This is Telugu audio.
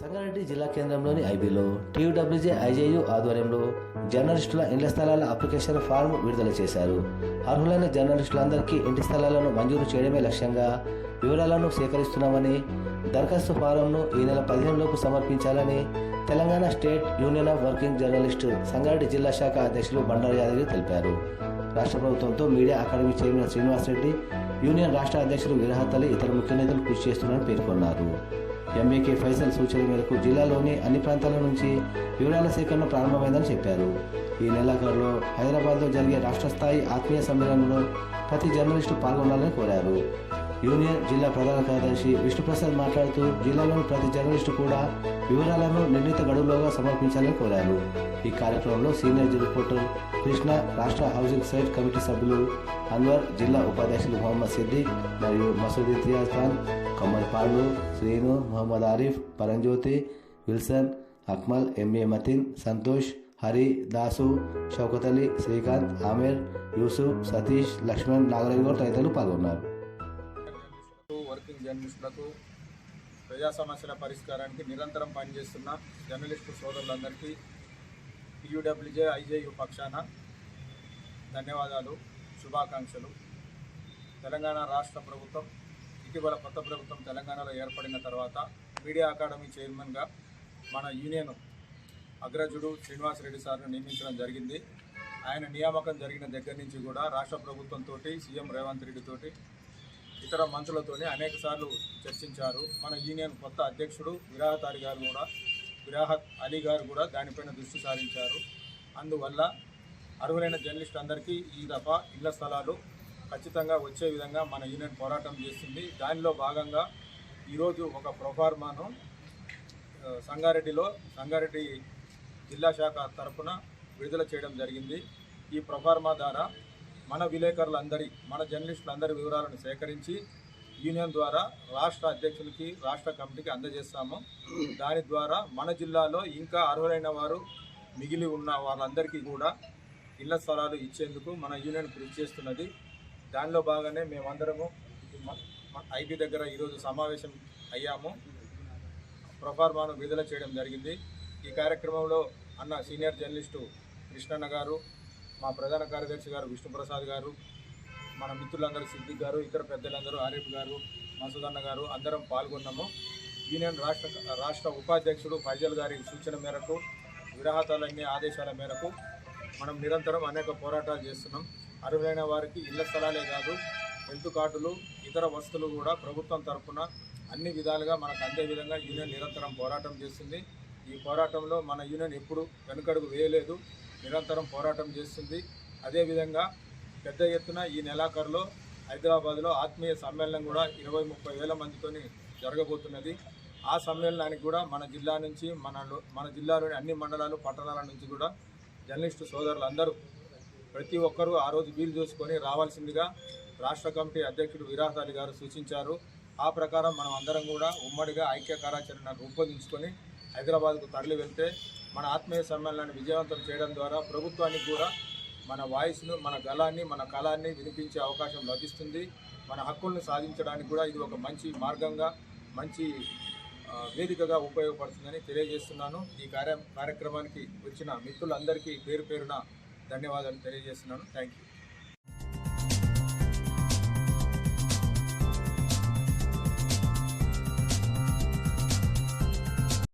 సంగారెడ్డి జిల్లా కేంద్రంలోని ఐబీలో టీయూడబ్ల్యూజే ఐజేయు ఆధ్వర్యంలో జర్నలిస్టుల ఇండ్ల స్థలాల అప్లికేషన్ ఫారం విడుదల చేశారు. అర్హులైన జర్నలిస్టులందరికీ ఇంటి స్థలాలను మంజూరు చేయడమే లక్ష్యంగా వివరాలను సేకరిస్తున్నామని దరఖాస్తు ఫారంను ఈ నెల పదిహేను లోపు సమర్పించాలని Telangana state union of working journalist Sangareddy జిల్లా శాఖ అధ్యక్షులు బండారు యాదగిరి తెలిపారు. రాష్ట్ర ప్రభుత్వంతో media academy chairman Srinivasareddy union రాష్ట్ర అధ్యక్షులు విరహతలి ఇతర ముఖ్య నేతలు కృషి చేస్తున్నారని పేర్కొన్నారు. ఎంఏకే ఫైసల్ సూచన మేరకు జిల్లాలోని అన్ని ప్రాంతాల నుంచి వివరాల సేకరణ ప్రారంభమైందని చెప్పారు. ఈ నెలాఖరులో హైదరాబాద్లో జరిగే రాష్ట్ర స్థాయి ఆత్మీయ సమ్మేళనంలో ప్రతి జర్నలిస్టు పాల్గొనాలని కోరారు. యూనియన్ జిల్లా ప్రధాన కార్యదర్శి విష్ణుప్రసాద్ మాట్లాడుతూ జిల్లాలోని ప్రతి జర్నలిస్టు కూడా వివరాలను నిర్ణీత గడువులోగా సమర్పించాలని కోరారు. ఈ కార్యక్రమంలో సీనియర్ రిపోర్టర్ కృష్ణ రాష్ట్ర హౌసింగ్ సైట్ కమిటీ సభ్యులు అన్వర్ జిల్లా ఉపాధ్యక్షులు మొహమ్మద్ సిద్దిక్ మరియు మసూద్ ఇతియాజ్ ఖాన్ కమల్ పాండు శ్రీను మొహమ్మద్ ఆరిఫ్ పరంజ్యోతి విల్సన్ అక్మల్ ఎంఏ మతిన్ సంతోష్ హరి దాసు షౌకత్ అలీ శ్రీకాంత్ ఆమీర్ యూసుఫ్ సతీష్ లక్ష్మణ్ నాగరాజు తదితరులు పాల్గొన్నారు. జర్నలిస్టులకు ప్రజా సమస్యల పరిష్కారానికి నిరంతరం పనిచేస్తున్న జర్నలిస్టు సోదరులందరికీ టీయూడబ్ల్యూజే ఐజేయు పక్షాన ధన్యవాదాలు శుభాకాంక్షలు. తెలంగాణ రాష్ట్ర ప్రభుత్వం ఇటీవల కొత్త ప్రభుత్వం తెలంగాణలో ఏర్పడిన తర్వాత మీడియా అకాడమీ చైర్మన్గా మన యూనియన్ అగ్రజుడు శ్రీనివాసరెడ్డి సార్ను నియమించడం జరిగింది. ఆయన నియామకం జరిగిన దగ్గర నుంచి కూడా రాష్ట్ర ప్రభుత్వంతో సీఎం రేవంత్ రెడ్డి తోటి ఇతర మంత్రులతోనే అనేక సార్లు చర్చించారు. మన యూనియన్ కొత్త అధ్యక్షుడు విరాహతారి గారు కూడా విరాహత్ అలీ గారు కూడా దానిపైన దృష్టి సారించారు. అందువల్ల అర్హులైన జర్నలిస్ట్ అందరికీ ఈ దఫా ఇళ్ళ స్థలాలు ఖచ్చితంగా వచ్చే విధంగా మన యూనియన్ పోరాటం చేస్తుంది. దానిలో భాగంగా ఈరోజు ఒక ప్రొఫార్మాను సంగారెడ్డిలో సంగారెడ్డి జిల్లా శాఖ తరఫున విడుదల చేయడం జరిగింది. ఈ ప్రొఫార్మా ద్వారా మన విలేకరులందరి మన జర్నలిస్టులందరి వివరాలను సేకరించి యూనియన్ ద్వారా రాష్ట్ర అధ్యక్షులకి రాష్ట్ర కమిటీకి అందజేస్తాము. దాని ద్వారా మన జిల్లాలో ఇంకా అర్హులైన వారు మిగిలి ఉన్న వాళ్ళందరికీ కూడా ఇళ్ళ స్థలాలు ఇచ్చేందుకు మన యూనియన్ కృషి చేస్తున్నది. దానిలో భాగంగానే మేమందరము ఐబీ దగ్గర ఈరోజు సమావేశం అయ్యాము. ప్రొఫార్మాను విడుదల చేయడం జరిగింది. ఈ కార్యక్రమంలో అన్న సీనియర్ జర్నలిస్టు కృష్ణన్న గారు మా ప్రధాన కార్యదర్శి గారు విష్ణుప్రసాద్ గారు మన మిత్రులందరూ సిద్దిక్ గారు ఇతర పెద్దలందరూ ఆరిఫ్ గారు మసూదన్న గారు అందరం పాల్గొన్నాము. యూనియన్ రాష్ట్ర రాష్ట్ర ఉపాధ్యక్షుడు ఫైజల్ గారి సూచన మేరకు విరాహతాలన్నీ ఆదేశాల మేరకు మనం నిరంతరం అనేక పోరాటాలు చేస్తున్నాం. అర్హులైన వారికి ఇళ్ళ స్థలాలే కాదు హెల్త్ కార్డులు ఇతర వస్తువులు కూడా ప్రభుత్వం తరఫున అన్ని విధాలుగా మనకు అందే విధంగా యూనియన్ నిరంతరం పోరాటం చేస్తుంది. ఈ పోరాటంలో మన యూనియన్ ఎప్పుడు వెనుకడుగు వేయలేదు. నిరంతరం పోరాటం చేస్తుంది. అదేవిధంగా పెద్ద ఎత్తున ఈ నెలాఖరులో హైదరాబాద్లో ఆత్మీయ సమ్మేళనం కూడా ఇరవై ముప్పై వేల మందితోని జరగబోతున్నది. ఆ సమ్మేళనానికి కూడా మన జిల్లా నుంచి మన మన జిల్లాలోని అన్ని మండలాలు పట్టణాల నుంచి కూడా జర్నలిస్టు సోదరులు అందరూ ప్రతి ఒక్కరూ ఆ రోజు వీలు చూసుకొని రావాల్సిందిగా రాష్ట్ర కమిటీ అధ్యక్షుడు విరాట్ గారు సూచించారు. ఆ ప్రకారం మనం అందరం కూడా ఉమ్మడిగా ఐక్య కార్యాచరణ రూపొందించుకొని హైదరాబాద్కు తరలి వెళ్తే మన ఆత్మీయ సమ్మేళనాన్ని విజయవంతం చేయడం ద్వారా ప్రభుత్వానికి కూడా మన వాయిస్ను మన గళాన్ని మన కళాన్ని వినిపించే అవకాశం లభిస్తుంది. మన హక్కులను సాధించడానికి కూడా ఇది ఒక మంచి మార్గంగా మంచి వేదికగా ఉపయోగపడుతుందని తెలియజేస్తున్నాను. ఈ కార్య కార్యక్రమానికి వచ్చిన మిత్రులందరికీ పేరు పేరున ధన్యవాదాలు తెలియజేస్తున్నాను. Thank you